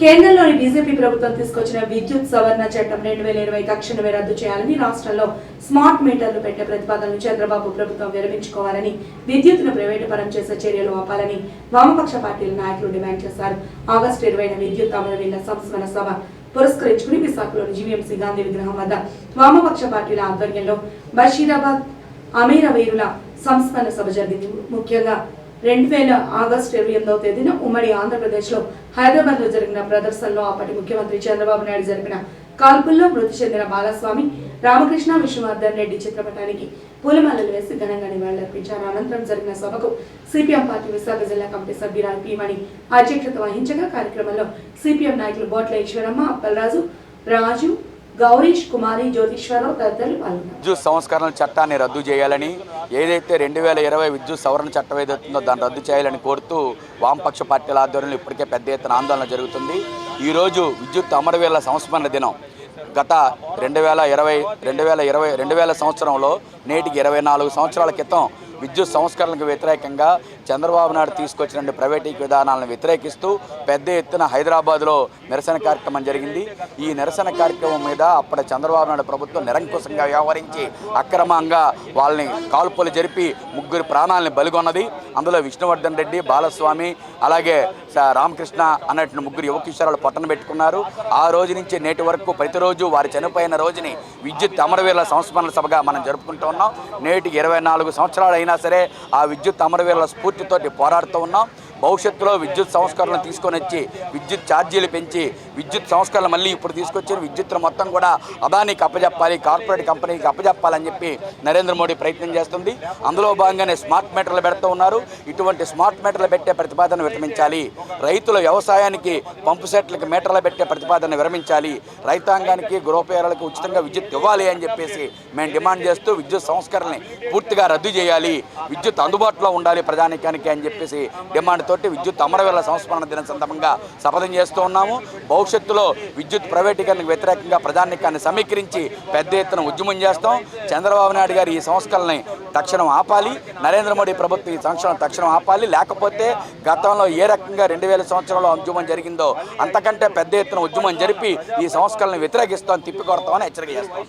కేంద్రంలోని బీజేపీ ప్రభుత్వం తీసుకొచ్చిన విద్యుత్ సవరణ చట్టం రెండు వేల ఇరవై తక్షణమే రద్దు చేయాలని రాష్ట్రంలో స్మార్ట్ మీటర్లు పెట్టే ప్రతిపాదనలు చంద్రబాబు ప్రభుత్వం విరమించుకోవాలని విద్యుత్ను ప్రైవేటు పరం చేసే చర్యలు ఆపాలని వామపక్ష పార్టీల నాయకులు డిమాండ్ చేశారు. ఆగస్టు ఇరవైన విద్యుత్ అమరవీరుల సంస్మరణ సభ పురస్కరించుకుని విశాఖలోని జీవీఎంసీ గాంధీ విగ్రహం వద్ద వామపక్ష పార్టీల ఆధ్వర్యంలో బషీరాబాద్ అమీరవీరుల సంస్మరణ సభ జరిగింది. ముఖ్యంగా రెండు వేల ఆగస్టు ఇరవై ఎనిమిదవ తేదీన ఉమ్మడి ఆంధ్రప్రదేశ్లో హైదరాబాద్లో జరిగిన ప్రదర్శనలో అప్పటి ముఖ్యమంత్రి చంద్రబాబు నాయుడు జరిపిన కాల్పుల్లో మృతి చెందిన బాలస్వామి రామకృష్ణ విష్ణువర్ధన్ రెడ్డి చిత్రపటానికి పూలమాలలు వేసి ఘనంగా నివాళులర్పించారు. అనంతరం జరిగిన సభకు సిపిఎం పార్టీ విశాఖ జిల్లా కమిటీ సభ్యురాలు పీమణి అధ్యక్షత వహించగా కార్యక్రమంలో సిపిఎం నాయకులు బోట్ల ఈశ్వరమ్మ అప్పలరాజు రాజు గౌరీష్ కుమారి జ్యోతిశ్వరరావు తదితరులు పాల్గొన్నారు. విద్యుత్ సంస్కరణ చట్టాన్ని రద్దు చేయాలని ఏదైతే రెండు వేల ఇరవై విద్యుత్ సవరణ చట్టం ఏదైతుందో దాన్ని రద్దు చేయాలని కోరుతూ వామపక్ష పార్టీల ఆధ్వర్యంలో ఇప్పటికే పెద్ద ఎత్తున ఆందోళన జరుగుతుంది. ఈరోజు విద్యుత్ అమరవీరుల సంస్మరణ దినం. గత రెండు వేల ఇరవై రెండు వేల ఇరవై రెండు వేల సంవత్సరంలో నేటికి ఇరవై నాలుగు సంవత్సరాల క్రితం విద్యుత్ సంస్కరణకు వ్యతిరేకంగా చంద్రబాబు నాయుడు తీసుకొచ్చిన ప్రైవేటీక విధానాలను వ్యతిరేకిస్తూ పెద్ద ఎత్తున హైదరాబాద్లో నిరసన కార్యక్రమం జరిగింది. ఈ నిరసన కార్యక్రమం మీద అప్పటి చంద్రబాబు నాయుడు ప్రభుత్వం నిరంకుశంగా వ్యవహరించి అక్రమంగా వాళ్ళని కాల్పులు జరిపి ముగ్గురు ప్రాణాలని బలిగొన్నది. అందులో విష్ణువర్ధన్ రెడ్డి బాలస్వామి అలాగే రామకృష్ణ అన్నట్టు ముగ్గురు యువ పట్టణ పెట్టుకున్నారు. ఆ రోజు నుంచి నేటి వరకు ప్రతిరోజు వారు చనిపోయిన రోజుని విద్యుత్ అమరవీరుల సంస్మరణ సభగా మనం జరుపుకుంటూ ఉన్నాం. నేటికి ఇరవై నాలుగు సంవత్సరాలు అయినా సరే ఆ విద్యుత్ అమరవీరుల స్ఫూర్తితోటి పోరాడుతూ ఉన్నాం. భవిష్యత్తులో విద్యుత్ సంస్కరణలు తీసుకొని వచ్చి విద్యుత్ ఛార్జీలు పెంచి విద్యుత్ సంస్కరణ మళ్ళీ ఇప్పుడు తీసుకొచ్చిన విద్యుత్ను మొత్తం కూడా అదానికి అప్పజెప్పాలి కార్పొరేట్ కంపెనీకి అప్పజెప్పాలని చెప్పి నరేంద్ర మోడీ ప్రయత్నం చేస్తుంది. అందులో భాగంగానే స్మార్ట్ మీటర్లు పెడుతూ ఉన్నారు. ఇటువంటి స్మార్ట్ మీటర్లు పెట్టే ప్రతిపాదన విరమించాలి. రైతుల వ్యవసాయానికి పంపు సెట్లకు మీటర్లు పెట్టే ప్రతిపాదన విరమించాలి. రైతాంగానికి గృహపేరాలకు ఉచితంగా విద్యుత్ ఇవ్వాలి అని చెప్పేసి మేము డిమాండ్ చేస్తూ విద్యుత్ సంస్కరణని పూర్తిగా రద్దు చేయాలి. విద్యుత్ అందుబాటులో ఉండాలి ప్రజానికానికి అని చెప్పేసి డిమాండ్ తోటి విద్యుత్ అమరవీరుల సంస్మరణ దినం సందర్భంగా శపథం చేస్తూ ఉన్నాము. భవిష్యత్తులో విద్యుత్ ప్రైవేటీకరణకు వ్యతిరేకంగా ప్రజానికాన్ని సమీకరించి పెద్ద ఎత్తున ఉద్యమం చేస్తాం. చంద్రబాబు నాయుడు గారు ఈ సంస్కరణని తక్షణం ఆపాలి. నరేంద్ర మోడీ ప్రభుత్వం ఈ సంస్కరణ తక్షణం ఆపాలి. లేకపోతే గతంలో ఏ రకంగా రెండు వేల సంవత్సరంలో ఉద్యమం జరిగిందో అంతకంటే పెద్ద ఎత్తున ఉద్యమం జరిపి ఈ సంస్కరణను వ్యతిరేకిస్తాం తిప్పికొడతామని హెచ్చరిక చేస్తాం.